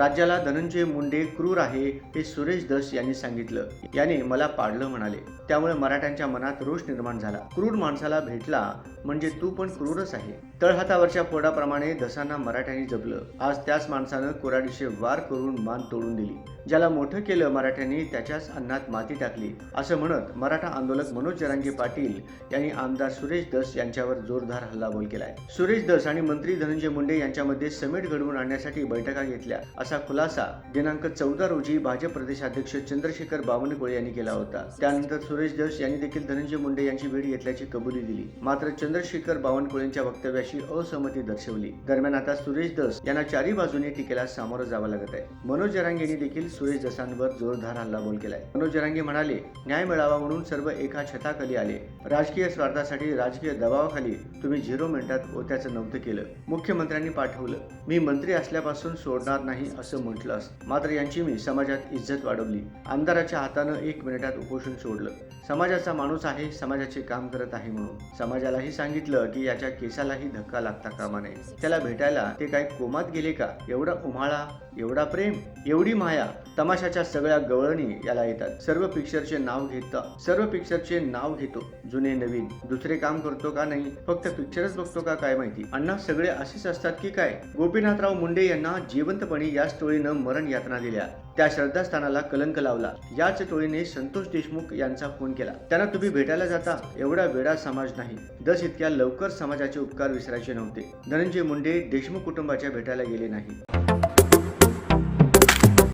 राज्याला धनंजय मुंडे क्रूर आहे हे सुरेश दस यांनी सांगितलं. याने मला पाडलं म्हणाले. त्यामुळे मराठ्यांच्या मनात रोष निर्माण झाला. क्रूर माणसाला भेटला म्हणजे तू पण क्रूरच आहे. तळहातावरच्या पोडाप्रमाणे दसांना मराठ्यांनी जपलं. आज त्याच माणसानं कोराडीचे वार करून मान तोडून दिली. ज्याला मोठं केलं मराठ्यांनी त्याच्याच अन्नात माती टाकली. असं म्हणत मराठा आंदोलक मनोज जरांगे पाटील यांनी आमदार सुरेश दस यांच्यावर जोरदार हल्लाबोल केलाय. सुरेश दस आणि मंत्री धनंजय मुंडे यांच्यामध्ये समेट घडवून आणण्यासाठी बैठका घेतल्या असा खुलासा दिनांक चौदा रोजी भाजप प्रदेशाध्यक्ष चंद्रशेखर बावनकुळे यांनी केला होता. त्यानंतर सुरेश दस यांनी देखील धनंजय मुंडे यांची भेट घेतल्याची कबुली दिली. मात्र चंद्रशेखर बावनकुळेंच्या वक्तव्याशी असहमती दर्शवली. दरम्यान आता सुरेश दस यांना चारी बाजूने टीकेला सामोरं जावं लागत आहे. मनोज जरांगे यांनी देखील सुरेश दसांवर जोरदार हल्लाबोल केलाय. मनोज जरांगे म्हणाले न्याय मिळावा म्हणून सर्व एका छताखाली आले. राजकीय स्वार्थासाठी राजकीय दबावाखाली तुम्ही झिरो मिनिटात ओत्याचं नव्हतं केलं. मुख्यमंत्र्यांनी पाठवलं. मी मंत्री असल्यापासून सोडणार नाही असं म्हटलं असतं मात्र यांची मी समाजात इज्जत वाढवली. आमदाराच्या हातानं एक मिनिटात उपोषण सोडलं. समाजाचा माणूस आहे समाजाचे काम करत आहे म्हणून. समाजालाही सांगितलं की याच्या केसालाही धक्का लागता कामा नये. त्याला भेटायला ते काय कोमात गेले का? एवढा उम्हाळा एवढा प्रेम एवढी माया तमाशाच्या सगळ्या गवळणी याला येतात. सर्व पिक्चरचे नाव घेता सर्व पिक्चरचे नाव घेतो. जुने नवीन. दुसरे काम करतो का नाही? फक्त पिक्चरच बघतो का? काय माहिती. अण्णा सगळे असेच असतात की काय? गोपीनाथराव मुंडे यांना जिवंतपणे याच टोळीनं मरण यातना दिल्या. त्या श्रद्धास्थानाला कलंक लावला. याच टोळीने संतोष देशमुख यांचा फोन केला. त्यांना तुम्ही भेटायला जाता एवढा वेडा समाज नाही. दस इतक्या लवकर समाजाचे उपकार विसरायचे नव्हते. धनंजय मुंडे देशमुख कुटुंबाच्या भेटायला गेले नाही